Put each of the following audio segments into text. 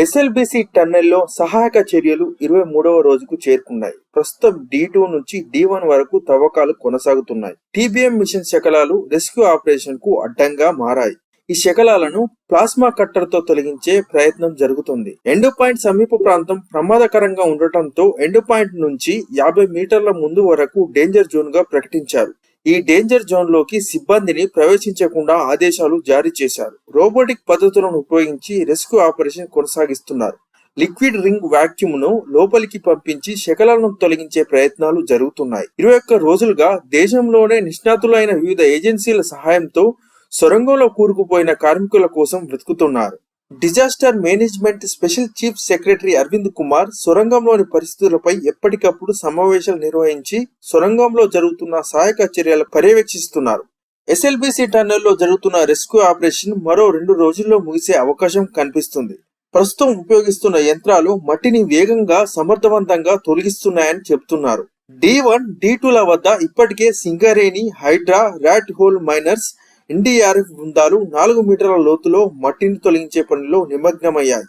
SLBC టన్నెల్లో సహాయక చర్యలు ఇరవై మూడవ రోజుకు చేరుకున్నాయి. ప్రస్తుతం డి టూ నుంచి డి వన్ వరకు తవ్వకాలు కొనసాగుతున్నాయి. టీబీఎం మిషన్ శకలాలు రెస్క్యూ ఆపరేషన్కు అడ్డంగా మారాయి. ఈ శకలాలను ప్లాస్మా కట్టర్తో తొలగించే ప్రయత్నం జరుగుతుంది. ఎండు పాయింట్ సమీప ప్రాంతం ప్రమాదకరంగా ఉండటంతో ఎండు పాయింట్ నుంచి యాభై మీటర్ల ముందు వరకు డేంజర్ జోన్గా ప్రకటించారు. ఈ డేంజర్ జోన్లోకి సిబ్బందిని ప్రవేశించకుండా ఆదేశాలు జారీ చేశారు. రోబోటిక్ పద్ధతులను ఉపయోగించి రెస్క్యూ ఆపరేషన్ కొనసాగిస్తున్నారు. లిక్విడ్ రింగ్ వాక్యూమ్ను లోపలికి పంపించి శకలాలను తొలగించే ప్రయత్నాలు జరుగుతున్నాయి. ఇరవై ఒక్క రోజులుగా దేశంలోనే నిష్ణాతులైన వివిధ ఏజెన్సీల సహాయంతో సొరంగంలో కూరుకుపోయిన కార్మికుల కోసం వెతుకుతున్నారు. Disaster management special chief secretary Arvind Kumar సొరంగంలోని పరిస్థితులపై ఎప్పటికప్పుడు సమావేశాలు నిర్వహించి సొరంగంలో జరుగుతున్న సహాయక చర్యలు పర్యవేక్షిస్తున్నారు. ఎస్ఎల్బిసి టన్నెల్లో జరుగుతున్న రెస్క్యూ ఆపరేషన్ మరో రెండు రోజుల్లో ముగిసే అవకాశం కనిపిస్తుంది. ప్రస్తుతం ఉపయోగిస్తున్న యంత్రాలు మట్టిని వేగంగా సమర్థవంతంగా తొలగిస్తున్నాయని చెబుతున్నారు. డి వన్ డి టూల వద్ద ఇప్పటికే Singareni Hydraa rat hole miners NDRF బృందాలు నాలుగు మీటర్ల లోతులో మట్టిని తొలగించే పనిలో నిమగ్నమయ్యాయి.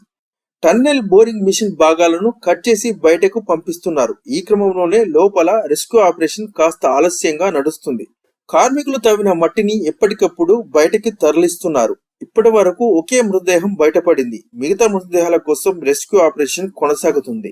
టన్నెల్ బోరింగ్ మిషన్ భాగాలను కట్ చేసి బయటకు పంపిస్తున్నారు. ఈ క్రమంలోనే లోపల రెస్క్యూ ఆపరేషన్ కాస్త ఆలస్యంగా నడుస్తుంది. కార్మికులు తవ్విన మట్టిని ఎప్పటికప్పుడు బయటకి తరలిస్తున్నారు. ఇప్పటి వరకు ఒకే మృతదేహం బయటపడింది. మిగతా మృతదేహాల కోసం రెస్క్యూ ఆపరేషన్ కొనసాగుతుంది.